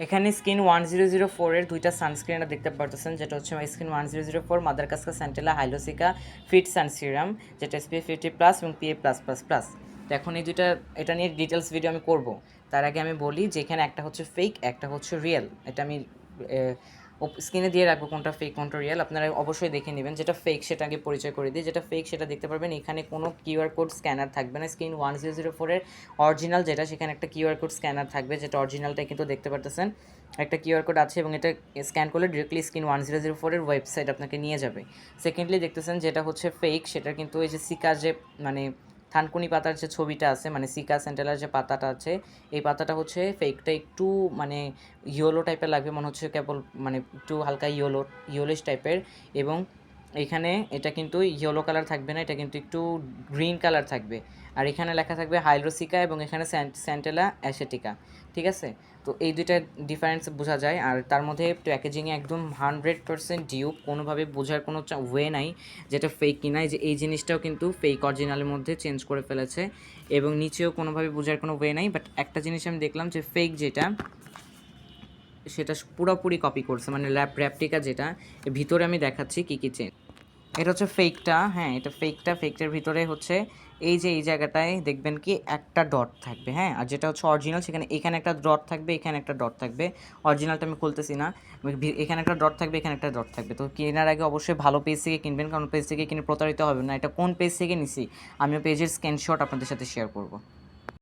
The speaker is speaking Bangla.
এখানে স্কিন ওয়ান জিরো জিরো ফোরের দুইটা সানস্ক্রিনটা দেখতে পারতেছেন, যেটা হচ্ছে skin one zero zero four Madagascar centella hyalucica fit sun serum যেটা এসপিএ ফিফটি প্লাস এবং পিএ প্লাস প্লাস প্লাস তো এখন এই দুইটা, এটা নিয়ে ডিটেলস ভিডিও আমি করব। তার আগে আমি বলি যে এখানে একটা হচ্ছে ফেক একটা হচ্ছে রিয়েল এটা আমি স্ক্রিনে দিয়ে রাখব কোনটা ফেক কোনটা রিয়েল আপনারা অবশ্যই দেখে নেবেন যেটা ফেক সেটা আগে পরিচয় করে দিই। যেটা ফেক সেটা দেখতে পারবেন, এখানে কোনো কিউআর কোড স্ক্যানার থাকবে না। স্ক্রিন ওয়ান জিরো জিরো ফোরের অরিজিনাল যেটা, সেখানে একটা কিউআর কোড স্ক্যানার থাকবে, যেটা অরিজিনালটা কিন্তু দেখতে পারতেছেন। একটা কিউআর কোড আছে এবং এটা স্ক্যান করলে directly screen one zero zero ফোরের ওয়েবসাইট আপনাকে নিয়ে যাবে। সেকেন্ডলি দেখতেছেন যেটা হচ্ছে ফেক সেটা কিন্তু এই যে সিকা যে মানে থানকুনি পাতার যে ছবিটা আছে মানে সিকা সেন্টেলার যে পাতাটা আছে, এই পাতাটা হচ্ছে ফেকটা একটু মানে ইয়েলো টাইপের লাগবে, মনে হচ্ছে কেবল মানে একটু হালকা ইয়েলো ইয়োলিশ টাইপের এবং এখানে এটা কিন্তু ইয়েলো কালার থাকবে না, এটা কিন্তু একটু গ্রিন কালার থাকবে। আর এখানে লেখা থাকবে হাইড্রোসিকা এবং এখানে স্যান্টেলা অ্যাসেটিকা, ঠিক আছে? তো এই দুইটা ডিফারেন্স বোঝা যায়, আর তার মধ্যে প্যাকেজিংয়ে একদম হান্ড্রেড পার্সেন্ট ডিউপ কোনোভাবে বোঝার কোনো ওয়ে নাই যেটা ফেক কিনা যে এই জিনিসটাও কিন্তু ফেক অরিজিনালের মধ্যে চেঞ্জ করে ফেলেছে এবং নিচেও কোনোভাবে বোঝার কোনো ওয়ে নাই বাট একটা জিনিস আমি দেখলাম যে ফেক যেটা, সেটা পুরোপুরি কপি করছে মানে ল্যাপ র্যাপটিকা যেটা ভিতরে আমি দেখাচ্ছি কী কী চেঞ্জ এটা হচ্ছে ফেকটা হ্যাঁ এটা ফেকটা ফেকটার ভিতরে হচ্ছে এই যে এই জায়গাটায় দেখবেন কি একটা ডট থাকবে হ্যাঁ আর যেটা হচ্ছে অরিজিনাল সেখানে, এখানে একটা ডট থাকবে, এখানে একটা ডট থাকবে। অরিজিনালটা আমি খুলতেছি না এখানে একটা ডট থাকবে, এখানে একটা ডট থাকবে। তো কেনার আগে অবশ্যই ভালো পেজ থেকে কিনবেন, কারণ পেজ থেকে কিনে প্রতারিত হবে না। এটা কোন পেজ থেকে নিছি? আমিও পেজের স্ক্রিনশট আপনাদের সাথে শেয়ার করব।